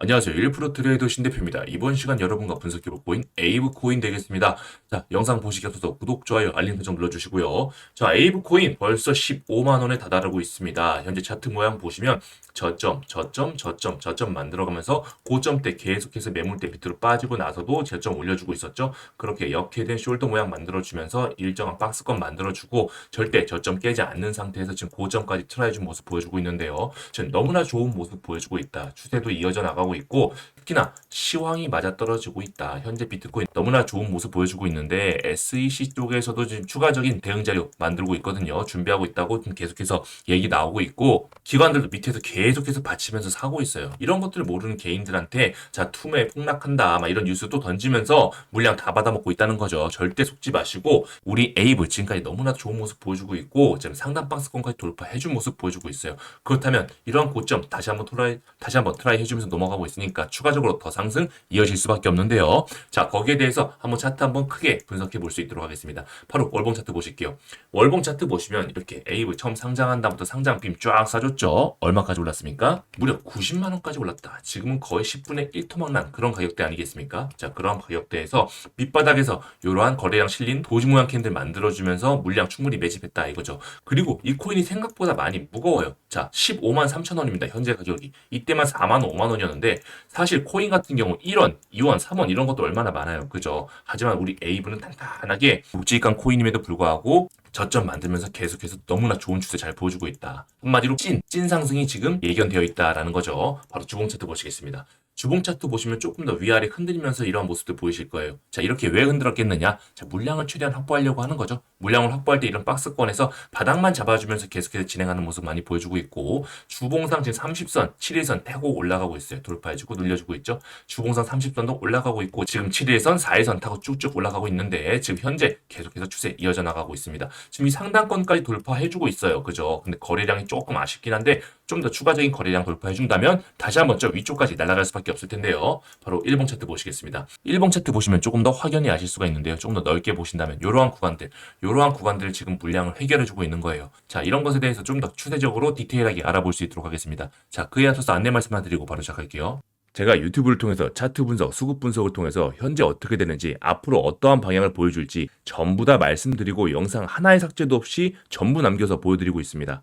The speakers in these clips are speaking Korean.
안녕하세요. 1% 트레이더 신대표입니다. 이번 시간 여러분과 분석해볼 코인 에이브 코인 되겠습니다. 자, 영상 보시기 앞서서 구독, 좋아요, 알림 설정 눌러주시고요. 자, 에이브 코인 벌써 15만 원에 다다르고 있습니다. 현재 차트 모양 보시면 저점, 저점, 저점, 저점 만들어가면서 고점 때 계속해서 매물대 밑으로 빠지고 나서도 저점 올려주고 있었죠. 그렇게 역회된 숄더 모양 만들어주면서 일정한 박스권 만들어주고 절대 저점 깨지 않는 상태에서 지금 고점까지 트라이준 모습 보여주고 있는데요. 지금 너무나 좋은 모습 보여주고 있다. 추세도 이어져 나가고 있고 특히나 시황이 맞아떨어지고 있다. 현재 비트코인 너무나 좋은 모습 보여주고 있는데 SEC 쪽에서도 지금 추가적인 대응 자료 만들고 있거든요. 준비하고 있다고 좀 계속해서 얘기 나오고 있고 기관들도 밑에서 계속해서 받치면서 사고 있어요. 이런 것들을 모르는 개인들한테 자 투매 폭락한다 막 이런 뉴스 또 던지면서 물량 다 받아먹고 있다는 거죠. 절대 속지 마시고 우리 에이블 지금까지 너무나 좋은 모습 보여주고 있고 지금 상단 박스권까지 돌파해준 모습 보여주고 있어요. 그렇다면 이러한 고점 다시 한번 트라이 다시 한번 트라이 해주면서 넘어가 고 있으니까 추가적으로 더 상승 이어질 수밖에 없는데요. 자 거기에 대해서 한번 차트 한번 크게 분석해 볼 수 있도록 하겠습니다. 바로 월봉 차트 보실게요. 월봉 차트 보시면 이렇게 에이블 처음 상장한 다음부터 상장빔 쫙 쏴줬죠. 얼마까지 올랐습니까? 무려 90만 원까지 올랐다. 지금은 거의 10분의 1토막 난 그런 가격대 아니겠습니까? 자 그런 가격대에서 밑바닥에서 이러한 거래량 실린 도지 모양 캔들 만들어주면서 물량 충분히 매집했다 이거죠. 그리고 이 코인이 생각보다 많이 무거워요. 자 15만 3천 원입니다. 현재 가격이. 이때만 4만 5만 원이었는데 사실 코인 같은 경우 1원, 2원, 3원 이런 것도 얼마나 많아요. 그죠? 하지만 우리 에이브는 단단하게 묵직한 코인임에도 불구하고 저점 만들면서 계속해서 너무나 좋은 추세 잘 보여주고 있다. 한마디로 찐, 찐 상승이 지금 예견되어 있다라는 거죠. 바로 주봉 차트 보시겠습니다. 주봉 차트 보시면 조금 더 위아래 흔들리면서 이러한 모습들 보이실 거예요. 자, 이렇게 왜 흔들었겠느냐? 자, 물량을 최대한 확보하려고 하는 거죠. 물량을 확보할 때 이런 박스권에서 바닥만 잡아주면서 계속해서 진행하는 모습 많이 보여주고 있고, 주봉상 지금 30선, 7일선 타고 올라가고 있어요. 돌파해주고 늘려주고 있죠. 주봉상 30선도 올라가고 있고, 지금 7일선, 4일선 타고 쭉쭉 올라가고 있는데, 지금 현재 계속해서 추세 이어져 나가고 있습니다. 지금 이 상단권까지 돌파해주고 있어요. 그죠? 근데 거래량이 조금 아쉽긴 한데, 좀 더 추가적인 거래량 돌파해준다면, 다시 한번 저 위쪽까지 날아갈 수밖에 없을 텐데요. 바로 1봉 차트 보시겠습니다. 1봉 차트 보시면 조금 더 확연히 아실 수가 있는데요. 조금 더 넓게 보신다면 이러한 구간들, 이러한 구간들 지금 물량을 해결해주고 있는 거예요. 자, 이런 것에 대해서 좀 더 추세적으로 디테일하게 알아볼 수 있도록 하겠습니다. 자, 그에 앞서서 안내 말씀만 드리고 바로 시작할게요. 제가 유튜브를 통해서 차트 분석, 수급 분석을 통해서 현재 어떻게 되는지, 앞으로 어떠한 방향을 보여줄지 전부 다 말씀드리고 영상 하나의 삭제도 없이 전부 남겨서 보여드리고 있습니다.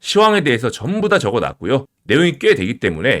시황에 대해서 전부 다 적어 놨고요. 내용이 꽤 되기 때문에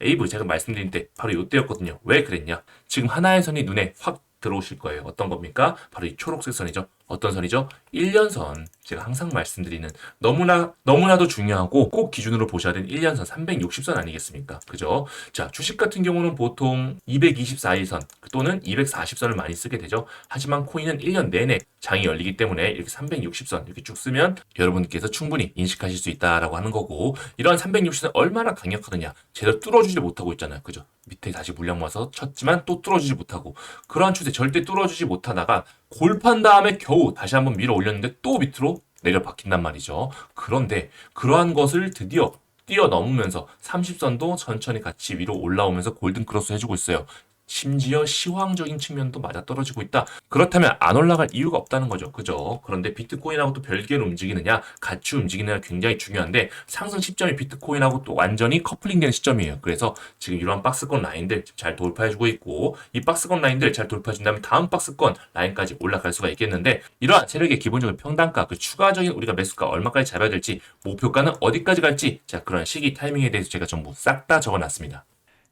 에이브 제가 말씀드린 때 바로 이때였거든요. 왜 그랬냐? 지금 하나의 선이 눈에 확 들어오실 거예요. 어떤 겁니까? 바로 이 초록색 선이죠. 어떤 선이죠? 1년선. 제가 항상 말씀드리는 너무나 너무나도 중요하고 꼭 기준으로 보셔야 되는 1년선 360선 아니겠습니까? 그죠? 자, 주식 같은 경우는 보통 224일선 또는 240선을 많이 쓰게 되죠. 하지만 코인은 1년 내내 장이 열리기 때문에 이렇게 360선 이렇게 쭉 쓰면 여러분께서 충분히 인식하실 수 있다라고 하는 거고 이러한 360선 얼마나 강력하느냐 제대로 뚫어주지 못하고 있잖아요. 그죠? 밑에 다시 물량 모아서 쳤지만 또 뚫어주지 못하고 그러한 추세 절대 뚫어주지 못하다가 골판 다음에 겨우 다시 한번 밀어 올렸는데 또 밑으로 내려 박힌단 말이죠. 그런데 그러한 것을 드디어 뛰어넘으면서 30선도 천천히 같이 위로 올라오면서 골든 크로스 해주고 있어요. 심지어 시황적인 측면도 맞아 떨어지고 있다. 그렇다면 안 올라갈 이유가 없다는 거죠. 그죠? 그런데 비트코인하고 또 별개로 움직이느냐, 같이 움직이느냐 굉장히 중요한데 상승 시점이 비트코인하고 또 완전히 커플링되는 시점이에요. 그래서 지금 이러한 박스권 라인들 잘 돌파해주고 있고 이 박스권 라인들 잘 돌파해준다면 다음 박스권 라인까지 올라갈 수가 있겠는데 이러한 세력의 기본적인 평단가, 그 추가적인 우리가 매수가 얼마까지 잡아야 될지 목표가는 어디까지 갈지 자 그런 시기 타이밍에 대해서 제가 전부 싹 다 적어놨습니다.